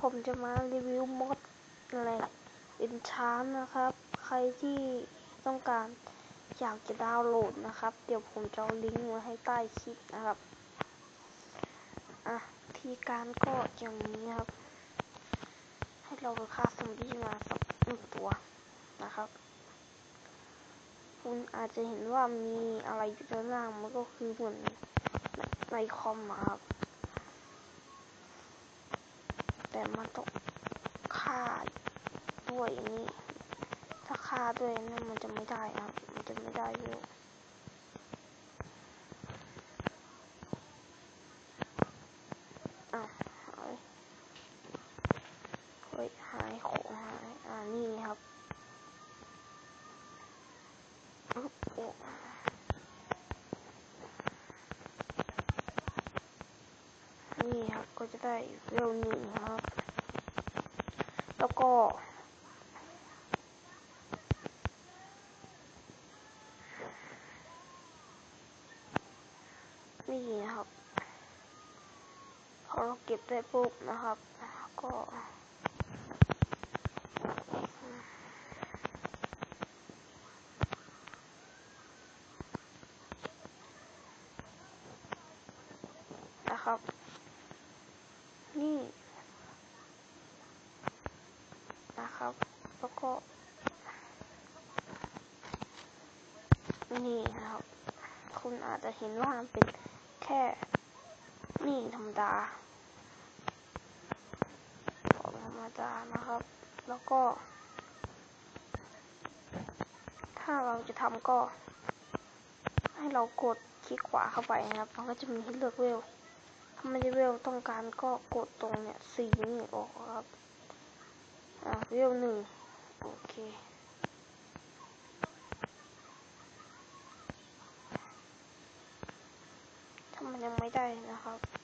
ผมจะมารีวิวมดอะไรอินชานนะครับ ใครที่ต้องการอยากจะดาวน์โหลดนะครับ เดี๋ยวผมจะลิงก์ไว้ให้ใต้คลิปนะครับ อะทีการก็อย่างนี้ครับ ให้เราไปฆ่าซอมบี้มาสักหนึ่งตัวนะครับ คุณอาจจะเห็นว่ามีอะไรอยู่ด้านล่างมันก็คือเหมือนในคอมครับ แต่มันต้องฆ่าด้วยนี่ถ้าฆ่าด้วยนั่นมันจะไม่ได้ครับมันจะไม่ได้เร็วอ้าวหายเฮ้ยหายของหายอ่านี่ครับอึ๊บโอ้ นี่ครับ ก็จะได้เร็วหนึ่งครับ แล้วก็ นี่นะครับ พอเราเก็บได้ปุ๊บนะครับ ก็นะครับ นี่ นะ ครับ แล้วก็ นี่นะครับ คุณอาจจะเห็นว่ามันเป็นแค่นี่ธรรมดาของธรรมดานะครับ แล้วก็ ถ้าเราจะทำก็ ให้เรากดคลิกขวาเข้าไปนะครับมันก็จะมีให้เลือกเวลถ้าไม่ได้เวลต้องการก็กดตรงเนี่ยสีนี่ออกครับ อะเวลหนึ่งโอเคถ้ามันยังไม่ได้นะครับ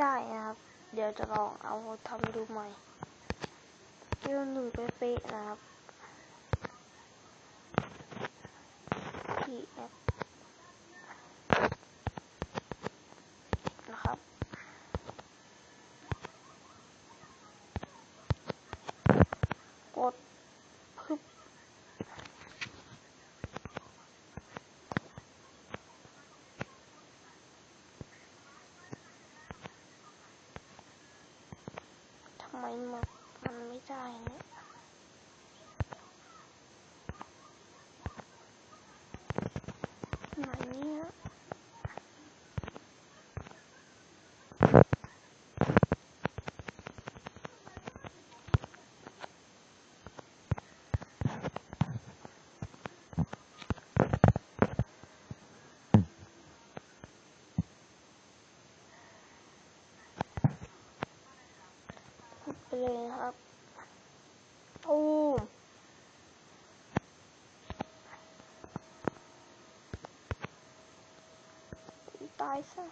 ได้นะครับ เดี๋ยวจะลองเอาทำดูใหม่เรื่องหนึ่งเป๊ะๆนะครับที่แอปนะครับ กดพึบทำ ไมมันมันไม่ได้เนี่ย เลยนะครับตูมตายซะ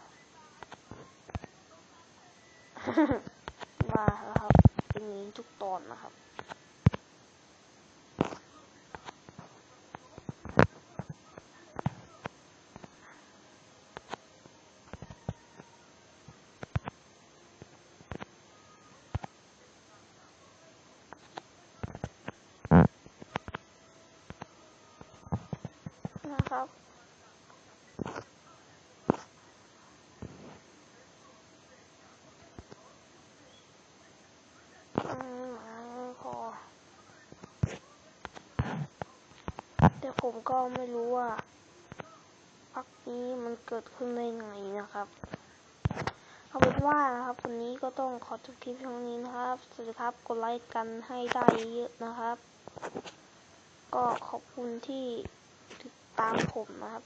มาแล้วครับเป็นอย่างนี้ทุกตอนนะครับ นะ ครับอืมพอแต่ผมก็ไม่รู้ว่าพักนี้มันเกิดขึ้นได้ไงนะครับเอาเป็นว่านะครับวันนี้ก็ต้องขอจบคลิปเพียงนี้นะครับ สวัสดีครับ กดไลค์กันให้ได้เยอะนะครับ ก็ขอบคุณที่ติด ตามผมนะครับ